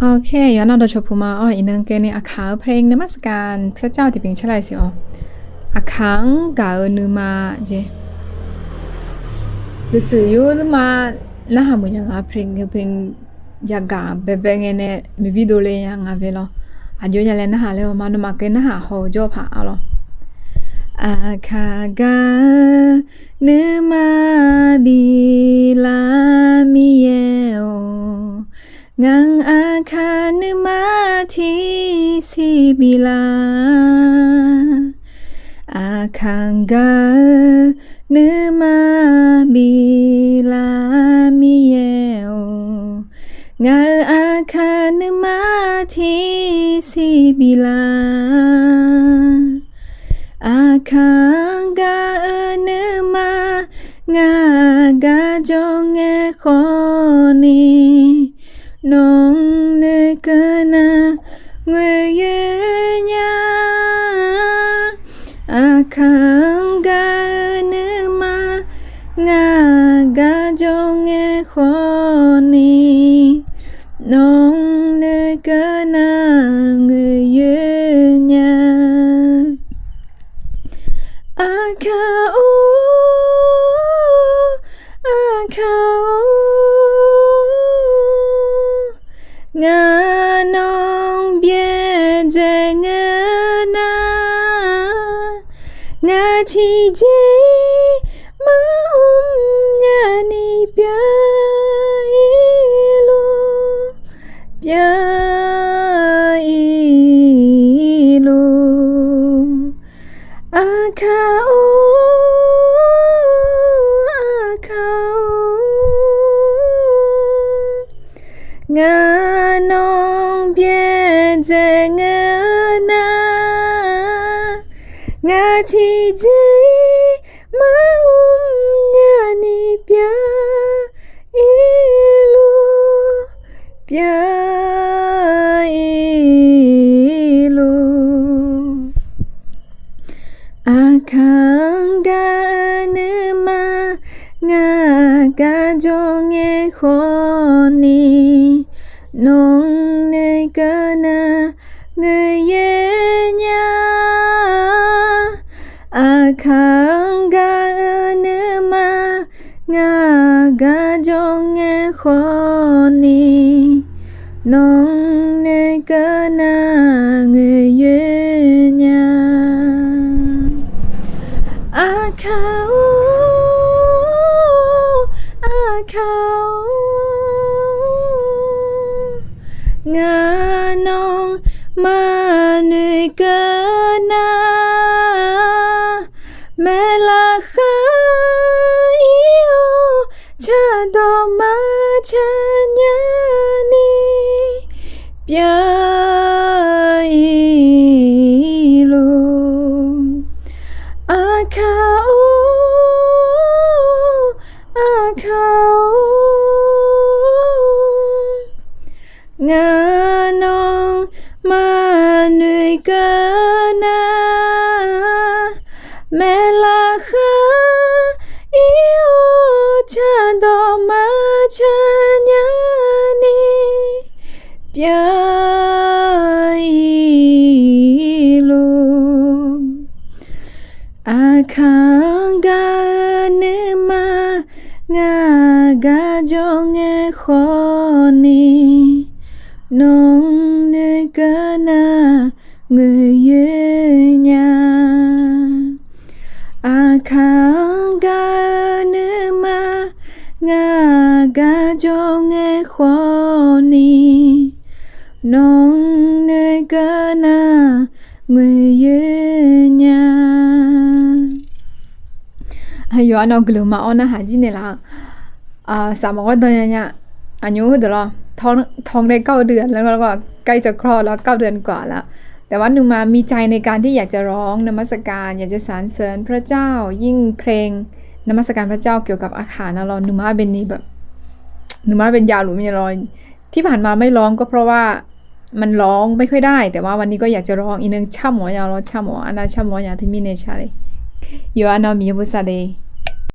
โอเคย้อนเอาดชพูมาอ๋ออีนึงเกในอาคาเพลงนมัสการพระเจ้าที่เป็นชลายสิอ๋ออาคังกาเอนมาเจดูสิยูมาน่าหามุยังอาเพลงเพลงยากาเบเบงเนมีวิดูเลยยังอาเวลออายุยังเลน่าหาเลยมานุมาเกน่าหาโหจบหาเอาลออาคากาเนื้อมาบีลา Bismillah อาคังกาเนื้อมาบิลามิเยวงาอาคาเนื้อมาทีสิบิลา อาคังกาเนื้อมางากาจงแงคอนีน้องเนื้อเกิน 卡卡呢嘛，嘎嘎叫个伙呢，侬呢个那个月娘，阿卡哦，阿卡哦，阿侬别再。छिजे मा उम्यानी प्याइलो प्याइलो आँखा ओ आँखा ngờ non biết giờ ngờ na ngà chi dễ mà um nhà ni bia ilu bia ilu akang ga ne ma nga ga jong e khoni nong ne kana người ye nhà ngakanganema ngagajonge khoni nong ne kana nguyenya akau akau nga nong ma nơi cơ na piailu nganong manui melaha chando machanyani Akhaganema ngagajonge khoni. Nong ne kana người nhà Akhaganema ngagajonge khoni. Nong ne kana người nhà yo ano gluma ona haji ne la à sa mo da ya ya อายุเดี๋ยวรอท้องท้องได้เก้าเดือนแล้วก็ใกล้จะคลอดแล้วเก้าเดือนกว่าละแต่ว่าหนูมามีใจในการที่อยากจะร้องนมัสการ อยากจะสรรเสริญพระเจ้า ยิ่งเพลงนมัสการพระเจ้าเกี่ยวกับอาคารนะเราหนูมาเป็นนี้แบบหนูมาเป็นยาวหรือมีลอยที่ผ่านมาไม่ร้องก็เพราะว่ามันร้องไม่ค่อยได้ แต่ว่าวันนี้ก็อยากจะร้องอีกนึงช่ำหมอยาวร้องช่ำหมออันนั้นช่ำหมอยาวที่มีในชาเลยอยู่อันนอมีบุษเดย์